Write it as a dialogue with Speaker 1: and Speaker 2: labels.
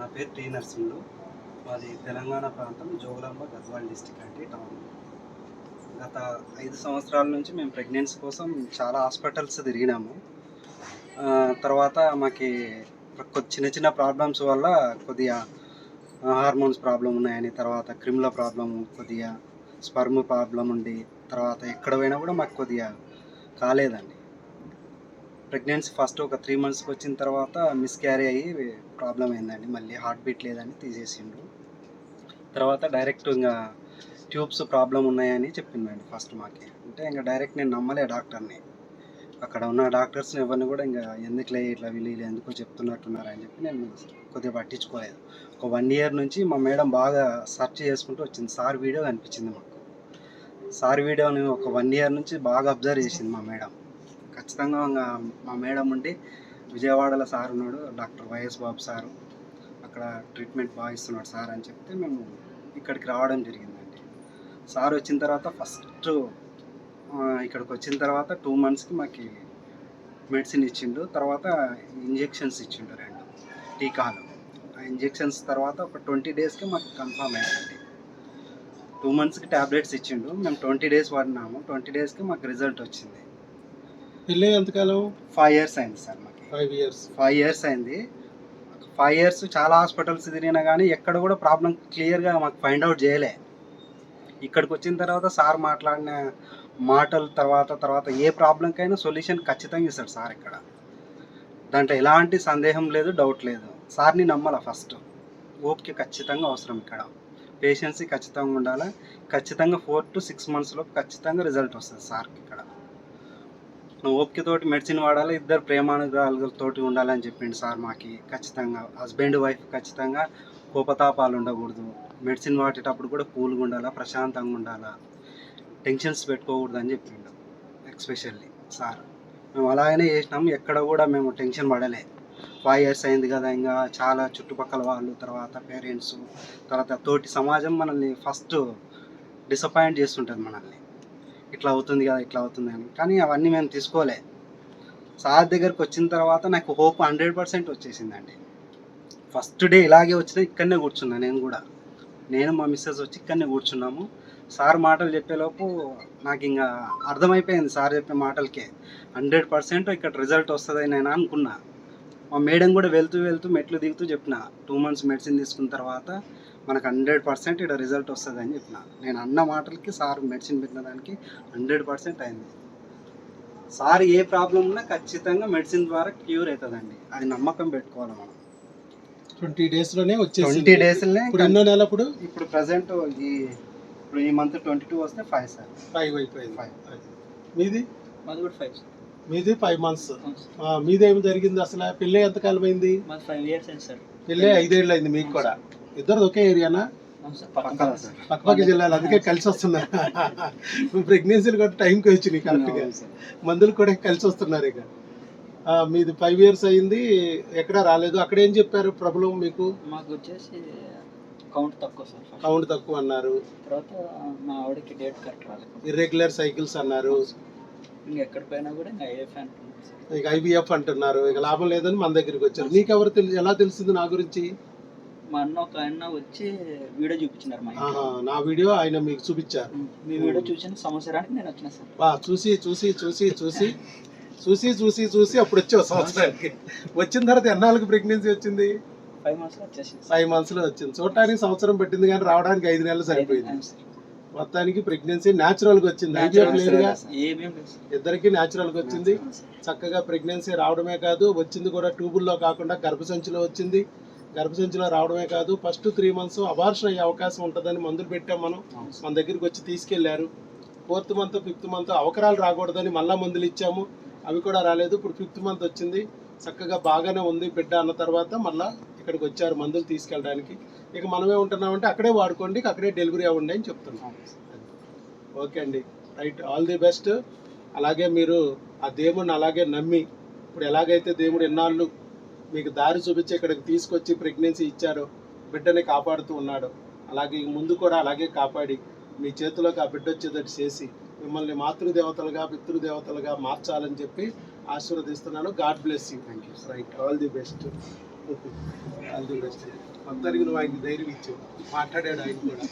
Speaker 1: నా పేరు టీ నర్సింహులు. మాది తెలంగాణ ప్రాంతం జోగులాంబ గద్వాల్ డిస్టిక్ అంటే టౌన్. గత ఐదు సంవత్సరాల నుంచి మేము ప్రెగ్నెన్సీ కోసం చాలా హాస్పిటల్స్ తిరిగినాము. తర్వాత మాకి చిన్న చిన్న ప్రాబ్లమ్స్ వల్ల కొద్దిగా హార్మోన్స్ ప్రాబ్లం ఉన్నాయని తర్వాత క్రిముల ప్రాబ్లం కొద్దిగా స్పర్మ్ ప్రాబ్లం ఉండి తర్వాత ఎక్కడ పోయినా కూడా మాకు కొద్దిగా కాలేదండి. ప్రెగ్నెన్సీ ఫస్ట్ ఒక త్రీ మంత్స్కి వచ్చిన తర్వాత మిస్క్యారీ అయ్యి ప్రాబ్లం అయిందండి. మళ్ళీ హార్ట్ బీట్ లేదని తీసేసిండు తర్వాత డైరెక్ట్ ఇంకా ట్యూబ్స్ ప్రాబ్లం ఉన్నాయని చెప్పిందండి ఫస్ట్ మాకి. అంటే ఇంకా డైరెక్ట్ నేను నమ్మలే డాక్టర్ని. అక్కడ ఉన్న డాక్టర్స్ని ఎవరిని కూడా ఇంకా ఎందుకులే ఇట్లా వీళ్ళు ఎందుకో చెప్తున్నట్టున్నారు అని చెప్పి నేను కొద్దిగా పట్టించుకోలేదు. ఒక వన్ ఇయర్ నుంచి మా మేడం బాగా సెర్చ్ చేసుకుంటూ వచ్చింది. సార్ వీడియో కనిపించింది మాకు. సార్ వీడియోని ఒక వన్ ఇయర్ నుంచి బాగా అబ్జర్వ్ చేసింది మా మేడం. ఖచ్చితంగా ఇంకా మా మేడం ఉండి విజయవాడలో సార్ ఉన్నాడు డాక్టర్ వైఎస్ బాబు సారు. అక్కడ ట్రీట్మెంట్ బాగా ఇస్తున్నాడు సార్ అని చెప్తే మేము ఇక్కడికి రావడం జరిగిందండి. సార్ వచ్చిన తర్వాత ఫస్ట్ ఇక్కడికి వచ్చిన తర్వాత టూ మంత్స్కి మాకు మెడిసిన్ ఇచ్చిండు తర్వాత ఇంజెక్షన్స్ ఇచ్చిండు రెండు టీకాలు. ఆ ఇంజెక్షన్స్ తర్వాత ఒక ట్వంటీ డేస్కి మాకు కన్ఫామ్ అయిందండి. టూ మంత్స్కి ట్యాబ్లెట్స్ ఇచ్చిండు మేము ట్వంటీ డేస్ వాడినాము ట్వంటీ డేస్కి మాకు రిజల్ట్ వచ్చింది.
Speaker 2: పెళ్ళి ఎంతకాలం
Speaker 1: ఫైవ్ ఇయర్స్ అయింది సార్ మాకు.
Speaker 2: ఫైవ్ ఇయర్స్
Speaker 1: ఫైవ్ ఇయర్స్ అయింది. ఫైవ్ ఇయర్స్ చాలా హాస్పిటల్స్ తిరిగినా కానీ ఎక్కడ కూడా ప్రాబ్లం క్లియర్గా మాకు ఫైండ్ అవుట్ చేయలే. ఇక్కడికి వచ్చిన తర్వాత సార్ మాట్లాడిన మాటల తర్వాత తర్వాత ఏ ప్రాబ్లంకైనా సొల్యూషన్ ఖచ్చితంగా ఇస్తాడు సార్ ఇక్కడ. దాంట్లో ఎలాంటి సందేహం లేదు డౌట్ లేదు. సార్ని నమ్మాల ఫస్ట్ ఓపిక ఖచ్చితంగా అవసరం ఇక్కడ. పేషెన్సీ ఖచ్చితంగా ఉండాలి. ఖచ్చితంగా ఫోర్ టు సిక్స్ మంత్స్లో ఖచ్చితంగా రిజల్ట్ వస్తుంది సార్కి ఇక్కడ. నువ్వు ఓపికతోటి మెడిసిన్ వాడాలి ఇద్దరు ప్రేమానుగ్రహాలతోటి ఉండాలని చెప్పిండు సార్ మాకి. ఖచ్చితంగా హస్బెండ్ వైఫ్ ఖచ్చితంగా కోపతాపాలు ఉండకూడదు. మెడిసిన్ వాడేటప్పుడు కూడా కూల్గా ఉండాలా ప్రశాంతంగా ఉండాలా? టెన్షన్స్ పెట్టుకోకూడదు అని చెప్పిండు ఎక్స్పెషల్లీ సార్. మేము అలాగనే చేసినాం ఎక్కడ కూడా మేము టెన్షన్ పడలే. ఫైవ్ ఇయర్స్ అయింది కదా ఇంకా చాలా చుట్టుపక్కల వాళ్ళు తర్వాత పేరెంట్స్ తర్వాత తోటి సమాజం మనల్ని ఫస్ట్ డిసప్పాయింట్ చేస్తుంటుంది మనల్ని. ఇట్లా అవుతుంది కదా ఇట్లా అవుతుంది అని. కానీ అవన్నీ మేము తీసుకోలే. సార్ దగ్గరికి వచ్చిన తర్వాత నాకు హోప్ హండ్రెడ్ పర్సెంట్ వచ్చేసిందండి. ఫస్ట్ డే ఇలాగే వచ్చిన ఇక్కడనే కూర్చున్నా నేను కూడా. నేను మా మిస్సెస్ వచ్చి ఇక్కడనే కూర్చున్నాము. సార్ మాటలు చెప్పేలోపు నాకు ఇంకా అర్థమైపోయింది సార్ చెప్పే మాటలకే. హండ్రెడ్ పర్సెంట్ ఇక్కడ రిజల్ట్ వస్తుంది నేను అనుకున్నా. మా మేడం కూడా వెళ్తూ వెళ్తూ మెట్లు దిగుతూ చెప్పిన. టూ మంత్స్ మెడిసిన్ తీసుకున్న తర్వాత మనకు హండ్రెడ్ పర్సెంట్ ఇక్కడ రిజల్ట్ వస్తుంది అని చెప్పిన. నేను అన్న మాటలకి సార్ మెడిసిన్ పెట్టిన దానికి హండ్రెడ్ పర్సెంట్ అయింది. సార్ ఏ ప్రాబ్లం ఉన్నా ఖచ్చితంగా మెడిసిన్ ద్వారా క్యూర్ అవుతుందండి. అది నమ్మకం పెట్టుకోవాలి మనం.
Speaker 2: ట్వంటీ డేస్లోనే వచ్చేసి
Speaker 1: ట్వంటీ డేస్లనే
Speaker 2: ఇప్పుడు ఎన్నో నెల ఇప్పుడు
Speaker 1: ఇప్పుడు ప్రజెంట్ ఈ ఇప్పుడు ఈ మంత్ ట్వంటీ టూ వస్తే ఫైవ్ సార్.
Speaker 2: ఫైవ్ అయిపోయింది.
Speaker 1: Five.
Speaker 2: మీది?
Speaker 3: మాది కూడా ఫైవ్
Speaker 2: మీది ఫైవ్ మంత్స్. మీదేం జరిగింది అసలు? పెళ్ళి ఎంతకాలం అయింది
Speaker 3: ఫైవ్ ఇయర్స్ అయింది సార్.
Speaker 2: పెళ్ళి ఐదేళ్ళు అయింది మీకు కూడా. ఇద్దరు ఒకే ఏరియానా? పక్కపక్క జిల్లాలు అందుకే కలిసి వస్తున్నారు ప్రెగ్నెన్సీలు కూడా టైంకి వచ్చినాయి కరెక్ట్గా. మందులు కూడా కలిసి వస్తున్నారు ఇక. ఆ, మీది ఫైవ్ ఇయర్స్ అయింది ఎక్కడ రాలేదు? అక్కడ ఏం చెప్పారు ప్రాబ్లం మీకు?
Speaker 3: మాకు వచ్చేసి కౌంట్ తక్కువ సార్
Speaker 2: కౌంట్ తక్కువ అన్నారు.
Speaker 3: తర్వాత మా ఆవిడకి డేట్ కరెక్ట్ రాలేదు.
Speaker 2: ఇర్రెగ్యులర్ సైకిల్స్ అన్నారు.
Speaker 3: ఇంకా ఎక్కడ పోయినా కూడా ఇంకా ఐఎఫ్ అంటున్నాం సార్.
Speaker 2: ఇక ఐబిఎఫ్ అంటున్నారు. ఇక లాభం లేదని మన దగ్గరికి వచ్చారు. నీకెవరు తెలి ఎలా తెలిసింది నా గురించి?
Speaker 3: మా అన్న ఒక ఆయన వచ్చి వీడియో చూపించినారు మా ఇంట్లో.
Speaker 2: ఆహా, నా వీడియో ఆయన మీకు చూపించారు.
Speaker 3: మీ వీడియో చూసిన సంవత్సరానికి నేను వచ్చిన సార్.
Speaker 2: బా చూసి చూసి చూసి చూసి చూసి చూసి చూసి అప్పుడు వచ్చావు సంవత్సరానికి. వచ్చిన తర్వాత ఎన్నాళ్ళకి ప్రెగ్నెన్సీ వచ్చింది?
Speaker 3: ఫైవ్ మంత్స్ వచ్చేసింది సార్.
Speaker 2: ఫైవ్ మంత్స్లో వచ్చింది. చూడటానికి సంవత్సరం పెట్టింది కానీ రావడానికి ఐదు నెలలు సరిపోయింది.
Speaker 3: అవును సార్.
Speaker 2: మొత్తానికి ప్రెగ్నెన్సీ న్యాచురల్గా వచ్చింది ఐబిఎఫ్ లేదుగా?
Speaker 3: ఏమేం లేదు సార్.
Speaker 2: ఇద్దరికి న్యాచురల్గా వచ్చింది. చక్కగా ప్రెగ్నెన్సీ రావడమే కాదు వచ్చింది కూడా ట్యూబుల్లో కాకుండా గర్భసంచిలో వచ్చింది. గర్భసంచిలో రావడమే కాదు ఫస్ట్ త్రీ మంత్స్ అబార్షన్ అయ్యే అవకాశం ఉంటుందని మందులు పెట్టాం మనం. మన దగ్గరికి వచ్చి తీసుకెళ్ళారు. ఫోర్త్ మంత్ ఫిఫ్త్ మంత్ అవకరాలు రాకూడదని మళ్ళా మందులు ఇచ్చాము. అవి కూడా రాలేదు. ఇప్పుడు ఫిఫ్త్ మంత్ వచ్చింది. చక్కగా బాగానే ఉంది. బిడ్డ అన్న తర్వాత మళ్ళీ ఇక్కడికి వచ్చారు మందులు తీసుకెళ్ళడానికి. ఇక మనమే ఉంటున్నామంటే అక్కడే వాడుకోండి అక్కడే డెలివరీ అవ్వండి అని చెప్తున్నాం. ఓకే అండి. రైట్ ఆల్ ది బెస్ట్ అలాగే మీరు ఆ దేవుణ్ణి అలాగే నమ్మి ఇప్పుడు ఎలాగైతే దేవుడు ఎన్నాళ్ళు మీకు దారి చూపించి ఇక్కడికి తీసుకొచ్చి ప్రెగ్నెన్సీ ఇచ్చారు. బిడ్డని కాపాడుతూ ఉన్నాడు. అలాగే ముందు కూడా అలాగే కాపాడి మీ చేతిలోకి ఆ బిడ్డ వచ్చేటట్టు చేసి మిమ్మల్ని మాతృదేవతలుగా పితృదేవతలుగా మార్చాలని చెప్పి ఆశీర్వదిస్తున్నాను. God bless you
Speaker 1: thank you
Speaker 2: right all the best all the best అందరికీ నువ్వు ఆయనకి ధైర్యం ఇచ్చావు. మాట్లాడాడు ఆయన కూడా.